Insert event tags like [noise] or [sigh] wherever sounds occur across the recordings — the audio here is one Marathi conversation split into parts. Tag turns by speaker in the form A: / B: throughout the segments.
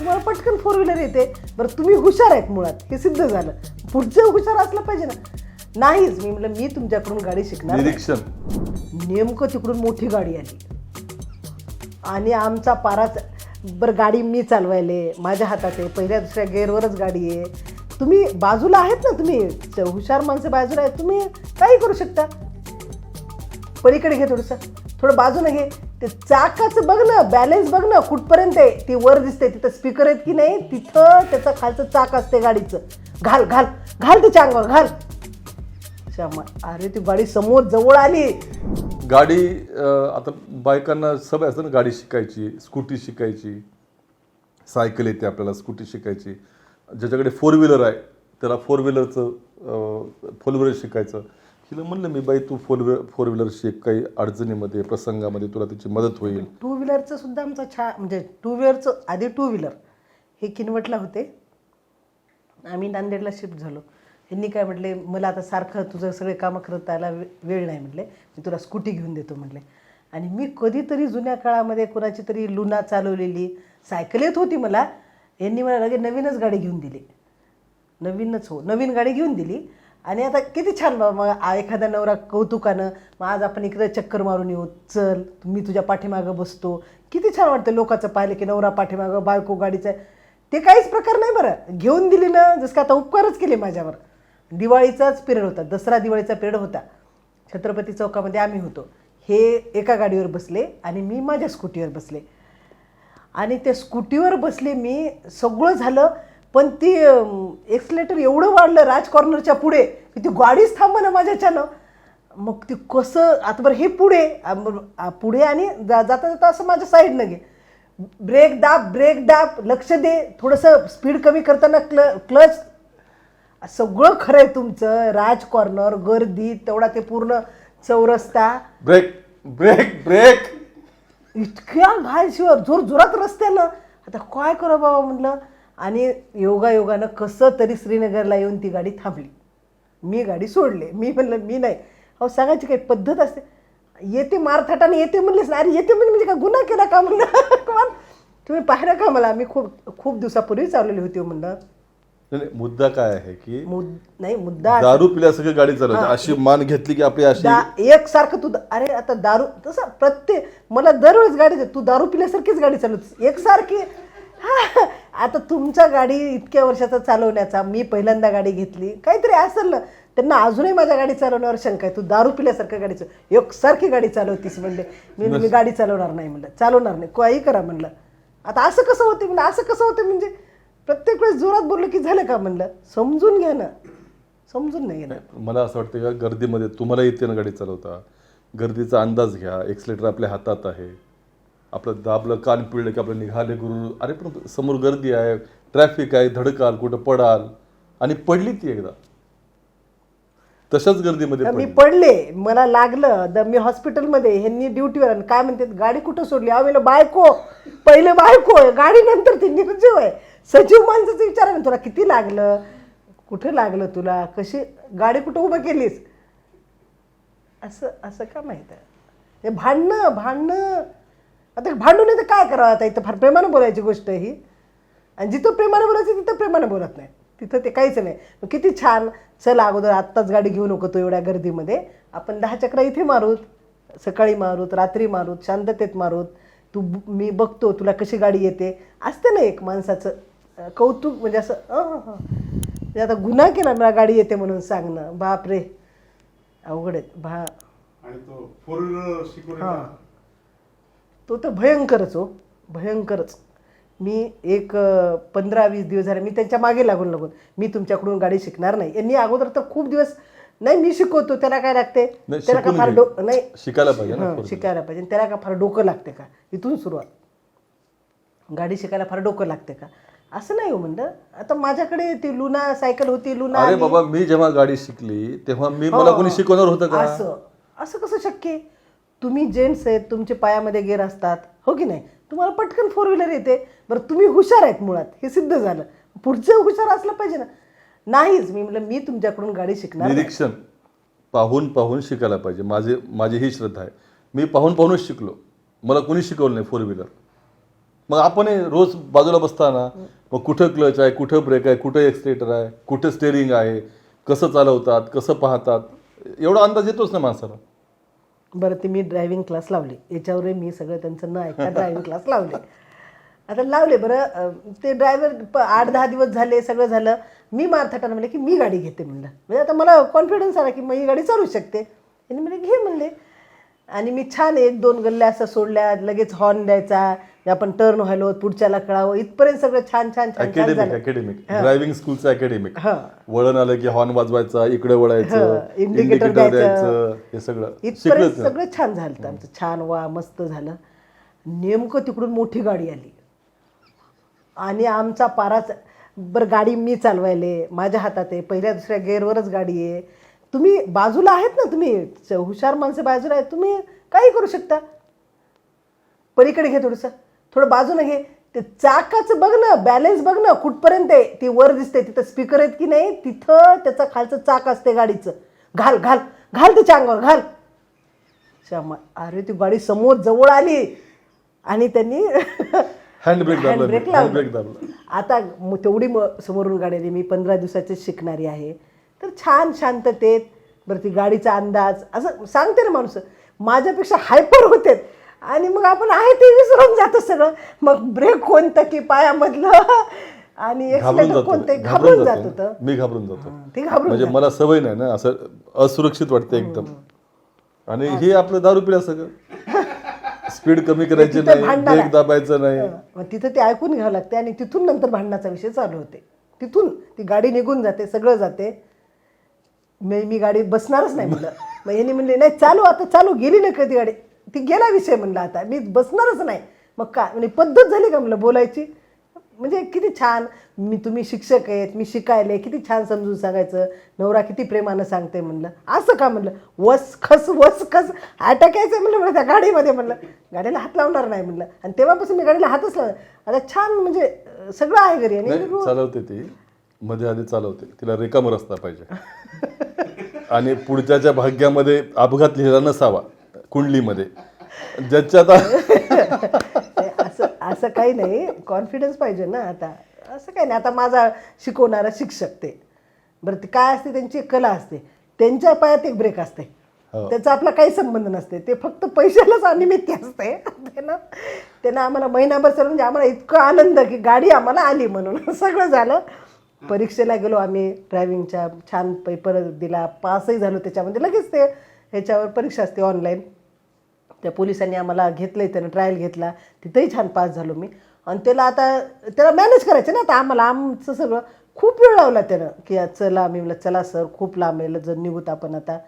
A: तुम्हाला पटकन फोर व्हीलर येते. बरं तुम्ही हुशार आहेत मुळात. हे सिद्ध झालं. पुढचं हुशार असलं पाहिजे ना. नाहीच मी म्हटलं मी तुमच्याकडून गाडी शिकणार नाही.
B: निरीक्षण.
A: नेमकं तिकडून मोठी गाडी आली. आणि आमचा पाराच बरं गाडी मी चालवायले. माझ्या हातात आहे. पहिल्या दुसऱ्या गेअरवरच गाडी आहे. तुम्ही बाजूला आहेत ना तुम्ही? च- हुशार माणसं बाजूला आहेत. तुम्ही काही करू शकता. पलीकडे घे थोडंसं. थोडं बाजूने घे. ते चाकाचं बघ ना बॅलन्स बघ ना कुठपर्यंत आहे? ती वर दिसते तिथं स्पीकर आहेत की नाही तिथं त्याचं खालचं चाक असते गाडीचं. घाल घाल घाल त्याच्या अंगावर घाल. अरे ती गाडी समोर जवळ आली.
B: गाडी अं, आता बायकांना सवय असते ना गाडी शिकायची स्कूटी शिकायची सायकल येते आपल्याला स्कूटी शिकायची. ज्याच्याकडे फोर व्हीलर आहे त्याला फोर व्हीलरचं फोर व्हीलर शिकायचं. तिला म्हणलं मी बाई तू फोर व्हीलर फोर व्हीलर शिक काही अडचणीमध्ये प्रसंगामध्ये तुला त्याची मदत होईल.
A: टू व्हीलरचं सुद्धा आमचा छा म्हणजे टू व्हीलरचं आधी टू व्हीलर हे किनवटला होते. आम्ही नांदेडला शिफ्ट झालो. यांनी काय म्हटले मला आता सारखं तुझं सगळे कामं करत आला वे- वेळ नाही म्हटले. मी तुला स्कूटी घेऊन देतो म्हटले. आणि मी कधीतरी जुन्या काळामध्ये कोणाची तरी लुना चालवलेली सायकल येत होती मला यांनी मला लगे नवीनच गाडी घेऊन दिली. नवीनच हो नवीन गाडी घेऊन दिली. आणि आता किती छान बाबा मग आ- एखादा नवरा कौतुकानं मग आज आपण इकडे चक्कर मारून येऊ चल मी तुझ्या पाठीमागं बसतो. किती छान वाटतं लोकांचं पाहिलं की नवरा पाठीमागं बायको गाडीचं. ते काहीच प्रकार नाही बरं. घेऊन दिली ना जसं का आता उपकारच केले माझ्यावर. दिवाळीचाच पिरियड होता दसरा दिवाळीचा पिरियड होता. छत्रपती चौकामध्ये आम्ही होतो. हे एका गाडीवर बसले आणि मी माझ्या स्कूटीवर बसले. आणि त्या स्कूटीवर बसले मी सगळं झालं. पण ती एक्सलेटर एवढं वाढलं राज कॉर्नरच्या पुढे की ती गाडीच थांबा ना माझ्याच्यानं मग ती कसं आता बरं हे पुढे पुढे आणि जा जाता जाता असं माझ्या साईडनं गे ब्रेक दाब ब्रेक दाब लक्ष दे थोडंसं स्पीड कमी करताना क्ल क्लच सगळं खरं आहे तुमचं राज कॉर्नर गर्दी तेवढा ते पूर्ण चौरस्ता.
B: ब्रेक ब्रेक ब्रेक
A: इतक्या घालशिवर जोर जोरात रस्त्यानं. आता काय करू बाबा म्हटलं आणि योगा योगानं कसं तरी श्रीनगरला येऊन ती गाडी थांबली. मी गाडी सोडले. मी म्हणलं मी नाही. अहो सांगायची काही पद्धत असते? येते मारथाटाने येते म्हणलेस ना. अरे येते म्हणजे म्हणजे का गुन्हा केला का म्हणलं? [laughs] तुम्ही पाहिलं का मला? मी खूप खूप दिवसापूर्वी चालवली होती हो म्हणलं.
B: मुद्दा काय आहे की
A: मुद नाही मुद्दा
B: दारू पिल्यासगळी गाडी चालवते. अशी मान घेतली की आपली अशी
A: एक सारखं तू अरे आता दारू तसं प्रत्येक मला दरवेळेस गाडी तू दारू पिल्यासारखीच गाडी चालवतेस. एकसारखी हा, [laughs] आता तुमच्या गाडी इतक्या वर्षाचा चालवण्याचा मी पहिल्यांदा गाडी घेतली. काहीतरी असेल. ना त्यांना अजूनही माझ्या गाडी चालवण्यावर शंका आहे. तू दारू पिल्यासारखं गाडी चालव एकसारखी गाडी चालवतीस म्हणले. मी मी गाडी चालवणार नाही म्हणलं. चालवणार नाही. काही करा म्हणलं. आता असं कसं होते म्हणलं? असं कसं होते म्हणजे? प्रत्येक वेळेस जोरात बोललो की झालं का म्हणलं? समजून घ्या ना. समजून नाही घेणार
B: मला असं वाटतं का गर्दीमध्ये तुम्हाला येते ना गाडी चालवता. गर्दीचा अंदाज घ्या. एक्सलेटर आपल्या हातात आहे. आपलं दाबलं कान पिळलं की आपलं निघाले गुरु. अरे पण समोर गर्दी आहे ट्रॅफिक आहे धडकाल कुठं पडाल. आणि पडली ती एकदा. तशाच गर्दीमध्ये
A: मी
B: पडली.
A: मला लागलं द मी हॉस्पिटलमध्ये ह्यांनी ड्युटीवर आणि काय म्हणतात गाडी कुठं सोडली? अवेला बायको पहिले बायको आहे गाडी नंतर ती निर्जीव आहे. सजीव माणसाचं विचार ना तुला किती लागलं? कुठं लागलं तुला? कशी गाडी कुठं उभं केलीस? असं असं का माहीत आहे? हे भांडणं भांडणं. आता भांडून तर काय करावं आता इथं? फार प्रेमानं बोलायची गोष्ट ही. आणि जिथं प्रेमानं बोलायचं तिथं प्रेमानं बोलत नाही. तिथं ते काहीच नाही. मग किती छान. चल अगोदर आत्ताच गाडी घेऊ नको तू एवढ्या गर्दीमध्ये. आपण दहा चक्रा इथे मारूत सकाळी मारूत रात्री मारूत शांततेत मारूत. तू मी बघतो तुला कशी गाडी येते. असते ना एक माणसाचं कौतुक म्हणजे असं हं, हं. म्हणजे आता गुन्हा केला मला गाडी येते म्हणून सांगणं. बाप रे अवघड आहेत भा
C: आणि तो
A: तर भयंकरच हो भयंकरच. मी एक पंधरा वीस दिवस झाले मी त्यांच्या मागे लागून लागून. मी तुमच्याकडून गाडी शिकणार नाही. यांनी अगोदर तर खूप दिवस नाही मी शिकवतो त्याला काय लागते? त्याला का फार
B: घे.
A: डो नाही.
B: शिकायला पाहिजे.
A: शिकायला पाहिजे. त्याला का फार डोकं लागते का? इथून सुरुवात. गाडी शिकायला फार डोकं लागते का? असं नाही हो म्हणलं. आता माझ्याकडे ती लुना सायकल होती लुना
B: अरे. बाबा मी जेव्हा गाडी शिकली तेव्हा मी मला कोणी शिकवणार होतं का?
A: असं. असं कसं शक्य आहे? तुम्ही जेंट्स आहेत तुमचे पायामध्ये गेर असतात हो की नाही? तुम्हाला पटकन फोर व्हीलर येते. बरं तुम्ही हुशार आहेत मुळात हे सिद्ध झालं. पुढचं हुशार असलं पाहिजे ना. नाहीच मी म्हटलं मी तुमच्याकडून गाडी शिकणार
B: निरीक्षण. पाहून पाहून शिकायला पाहिजे. माझे माझी ही श्रद्धा आहे. मी पाहून पाहूनच शिकलो. मला कोणी शिकवलं नाही फोर व्हीलर मग आपण रोज बाजूला बसताना मग कुठं क्लच आहे कुठं ब्रेक आहे कुठं एक्सलेटर आहे कुठं स्टेअरिंग आहे कसं चालवतात कसं पाहतात एवढा अंदाज येतोच ना माणसाला.
A: बरं ते मी ड्रायव्हिंग क्लास लावले. याच्यावरही मी सगळं त्यांचं न ऐकता ड्रायव्हिंग क्लास लावले. आता लावले बरं ते ड्रायव्हर आठ दहा दिवस झाले सगळं झालं. मी मारथाटानं म्हणले की मी गाडी घेते म्हणलं. म्हणजे आता मला कॉन्फिडन्स आला की मग ही गाडी चालू शकते. आणि म्हणजे घे म्हणले. आणि मी छान एक दोन गल्ल्या असं सोडल्या लगेच हॉर्न द्यायचा आपण टर्न व्हायलो पुढच्याला कळावं इथपर्यंत सगळं छान छान
B: अकॅडमिक अकॅडमिक ड्रायव्हिंग स्कूलचं अकॅडमिक वळण आलं की हॉर्न वाजवायचा इकडे वळायचं इंडिकेटर
A: द्यायचं.
B: हे सगळं.
A: इथपर्यंत. सगळं छान झालं आमचं. छान वा मस्त झालं. नेमकं तिकडून मोठी गाडी आली. आणि आमचा पाराच बरं गाडी मी चालवायले. माझ्या हातात आहे. पहिल्या दुसऱ्या गेअरवरच गाडी आहे. तुम्ही बाजूला आहेत ना तुम्ही हुशार माणसं बाजूला आहेत तुम्ही काही करू शकता. पलीकडे घे थोडंसं थोडं बाजूने घे. ते चाकाचं बघ ना बॅलन्स बघ ना कुठपर्यंत आहे. ती वर दिसते तिथं स्पीकर आहेत की नाही तिथं त्याचं खालचं चाक असते गाडीचं. घाल घाल घाल त्याच्या अंगावर घाल. श्यामा अरे ती गाडी समोर जवळ आली. आणि त्यांनी
B: हँड ब्रेक दाबला
A: Handbrake
B: हँड
A: लावलं. आता तेवढी म समोरून गाडी आली. मी पंधरा दिवसाची शिकणारी आहे. तर छान शांततेत बरं ती गाडीचा अंदाज असं सांगते ना माणूस माझ्यापेक्षा हायपर होते. आणि मग आपण आहे ते विसरून जातो सगळं. मग ब्रेक कोणतं की पायामधलं? आणि एक्सिलेटर कोणते. घाबरून जात. होतं
B: मी घाबरून जातो.
A: ते घाबरून
B: म्हणजे मला सवय नाही ना असं असुरक्षित वाटते एकदम. आणि हे. आपलं दारू पिल्या सगळं. स्पीड कमी करायची नाही ब्रेक. दाबायचं नाही.
A: तिथं ते ऐकून घ्यावं लागते आणि तिथून नंतर भांडणाचा विषय चालू होते. तिथून ती गाडी निघून जाते सगळं जाते. मी मी गाडी बसणारच नाही म्हणलं. मग यांनी म्हणले नाही चालू आता चालू गेली ना कधी गाडी? ती गेला विषय म्हणलं आता. मी बसणारच नाही. मग काय म्हणजे पद्धत झाली का म्हणलं बोलायची? म्हणजे किती छान. मी तुम्ही शिक्षक आहेत मी शिकायले किती छान समजून सांगायचं. नवरा किती प्रेमानं सांगते म्हणलं. असं का म्हणलं? वस खस वस खस अटॅक यायचं म्हणलं मला त्या गाडीमध्ये म्हणलं. गाडीला हात लावणार नाही म्हणलं. आणि तेव्हापासून मी गाडीला हातच लावला आता छान म्हणजे सगळं आहे घरी. आणि
B: चालवते ती. मध्ये आधी चालवते. तिला रेकाम रस्ता पाहिजे. [laughs] आणि पुढच्याच्या भाग्यामध्ये अपघात लिहिला नसावा कुंडलीमध्ये. ज्याच्यात
A: असं असं काही नाही. कॉन्फिडन्स पाहिजे ना आता. असं काही नाही. आता माझा शिकवणारा शिक्षक ते. बरं ते काय असते? त्यांची एक कला असते. त्यांच्या पायात एक ब्रेक असते.
B: हो.
A: त्याचा आपला काही संबंध नसते. ते फक्त पैशालाच अनिमित्य असते. त्यानं त्यानं आम्हाला महिनाभर सर म्हणजे आम्हाला इतकं आनंद की गाडी आम्हाला आली म्हणून. [laughs] सगळं झालं. परीक्षेला गेलो आम्ही ड्रायव्हिंगच्या छान पेपर दिला पासही झालो त्याच्यामध्ये. लगेच ते ह्याच्यावर परीक्षा असते ऑनलाईन त्या पोलिसांनी आम्हाला घेतलं त्यानं ट्रायल घेतला. तिथंही छान पास झालो मी. आणि त्याला आता त्याला मॅनेज करायचं ना आता. आम्हाला आमचं सगळं खूप वेळ लावला त्यानं. की चला मी म्हटलं चला सर खूप लांब आहे. जर निघूत आपण आता.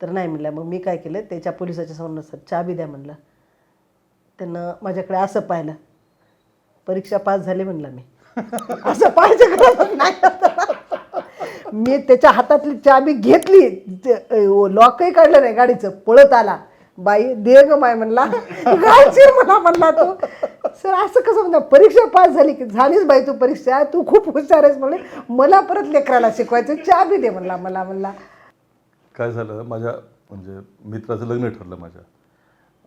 A: तर नाही म्हणलं. मग मी काय केलं? त्याच्या पोलिसाच्या समोर सर चाबी द्या म्हणलं. त्यानं माझ्याकडे असं पाहिलं. परीक्षा पास झाली म्हणलं मी. असं पाहिजे का नाही मी त्याच्या हातातली चाबी घेतली. लॉकही हो, काढलं नाही गाडीचं. पळत आला. बाई दे ग माय म्हणला. गायची मला म्हणला तो. सर असं कसं म्हणता परीक्षा पास झाली की झालीच बाई तू परीक्षा. तू खूप हुशार आहेस म्हणले मला परत लेकराला शिकवायचं. चाबी दे म्हणला मला म्हणला.
B: काय झालं? माझ्या म्हणजे मित्राचं लग्न ठरलं माझ्या.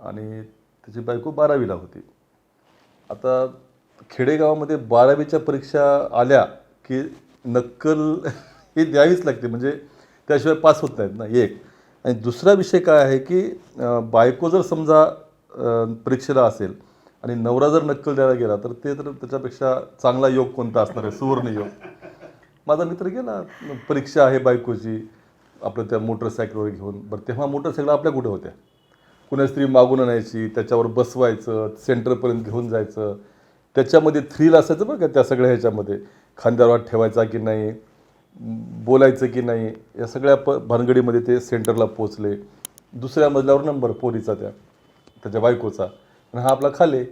B: आणि त्याची बायको बारावीला होती. आता खेडेगावामध्ये बारावीच्या परीक्षा आल्या की नक्कल [laughs] ही द्यावीच लागते. म्हणजे त्याशिवाय पास होत नाहीत ना एक. आणि दुसरा विषय काय आहे की बायको जर समजा परीक्षेला असेल आणि नवरा जर नक्कल द्यायला गेला तर ते तर त्याच्यापेक्षा चांगला योग कोणता असणार आहे? सुवर्ण योग. माझा मित्र गेला परीक्षा आहे बायकोची आपलं त्या मोटरसायकलवर घेऊन. बरं तेव्हा मोटरसायकल आपल्या कुठे होत्या? कुणा स्त्री मागून आणायची त्याच्यावर बसवायचं सेंटरपर्यंत घेऊन जायचं त्याच्यामध्ये थ्रील असायचं बरं का त्या सगळ्या ह्याच्यामध्ये. खांद्यावर ठेवायचा की नाही बोलायचं की नाही या सगळ्या प भानगडीमध्ये ते सेंटरला पोचले दुसऱ्या मजल्यावर नंबर पोरीचा त्या त्याच्या बायकोचा. आणि हा आपला खाले.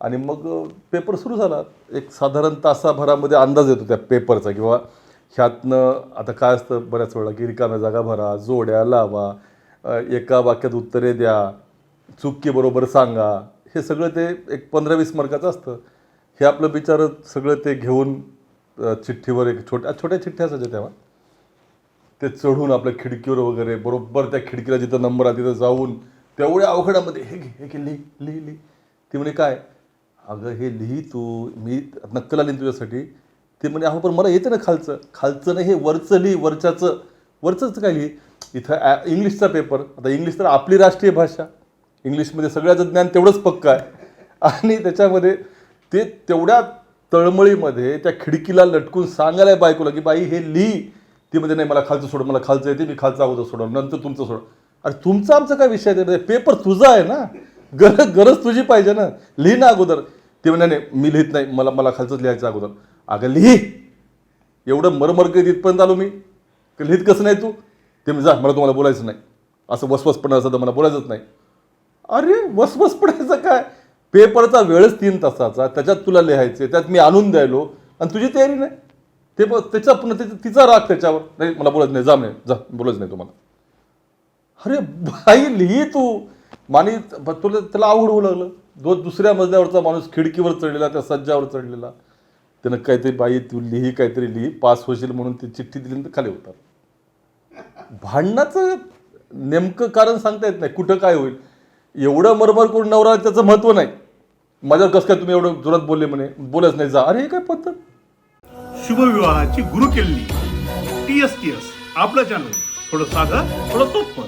B: आणि मग पेपर सुरू झाला. एक साधारण तासाभरामध्ये अंदाज येतो त्या पेपरचा किंवा ह्यातनं आता काय असतं? बऱ्याच वेळा की रिकाम्या जागा भरा जोड्या लावा एका वाक्यात उत्तरे द्या चुकीबरोबर सांगा. हे सगळं ते एक पंधरा वीस मार्काचं असतं. हे आपलं बिचारं सगळं ते घेऊन चिठ्ठीवर एक छोट्या छोट्या चिठ्ठ्या असायच्या तेव्हा. ते चढून आपल्या खिडकीवर वगैरे बरोबर त्या खिडकीला जिथं नंबर आहे तिथं जाऊन तेवढ्या अवघडामध्ये हे घे हे घे लिही लिही लिही. ती म्हणे काय? अगं हे लिही तू मी नक्कल आली तुझ्यासाठी. ते म्हणे अहो पण मला येतं ना खालचं. खालचं नाही हे वरचं लिही वरच्याचं. वरचंच काय लिही? इथं ॲ- इंग्लिशचा पेपर. आता इंग्लिश तर आपली राष्ट्रीय भाषा. इंग्लिशमध्ये सगळ्याचं ज्ञान तेवढंच पक्क आहे. आणि त्याच्यामध्ये ते तेवढ्या तळमळीमध्ये त्या खिडकीला लटकून सांगायला बायकोला की बाई हे लिही ती म्हणजे नाही मला खालचं सोड मला खालचं येते मी खालचं अगोदर सोडव नंतर तुमचं सोड अरे तुमचा आमचा काय विषय आहे पेपर तुझा आहे ना. गरज गरज तुझी पाहिजे ना. लिही ना अगोदर. ते म्हणे नाही मी लिहित नाही मला मला खालचंच लिहायचं अगोदर. अगं लिही एवढं मरमर तिथपर्यंत आलो मी. लिहित कसं नाही तू? ते म्हणजे जा मला तुम्हाला बोलायचं नाही. असं वसवसपणा असं तर मला बोलायचंच नाही. अरे वसवसपणायचं काय? पेपरचा वेळच तीन तासाचा त्याच्यात तुला लिहायचे त्यात मी आणून द्यायलो. आणि तुझी तयारी नाही. ते ब- त्याचा पुन्हा त्याचा तिचा राग त्याच्यावर. नाही मला बोलत नाही जा म्हणे जा बोलत नाही तुम्हाला. अरे बाई लिही तू. मानी तुला त्याला आवड होऊ लागलं दो दुसऱ्या मजल्यावरचा माणूस खिडकीवर चढलेला त्या सज्जावर चढलेला. त्यानं काहीतरी बाई तू लिही काहीतरी लिही पास होशील म्हणून ती चिठ्ठी दिली तर खाली होतात भांडणाचं नेमकं कारण सांगता येत नाही. कुठं काय होईल? एवढं मरमर करून नवरा त्याचं महत्त्व नाही. माझ्यावर कसं काय तुम्ही एवढं जोरात बोलले म्हणे? बोलच नाही जा. अरे हे काय पद्धत?
D: शुभविवाहाची गुरुकिल्ली. टी एस टी एस आपलं चॅनल थोडं साधं थोडं सोपं.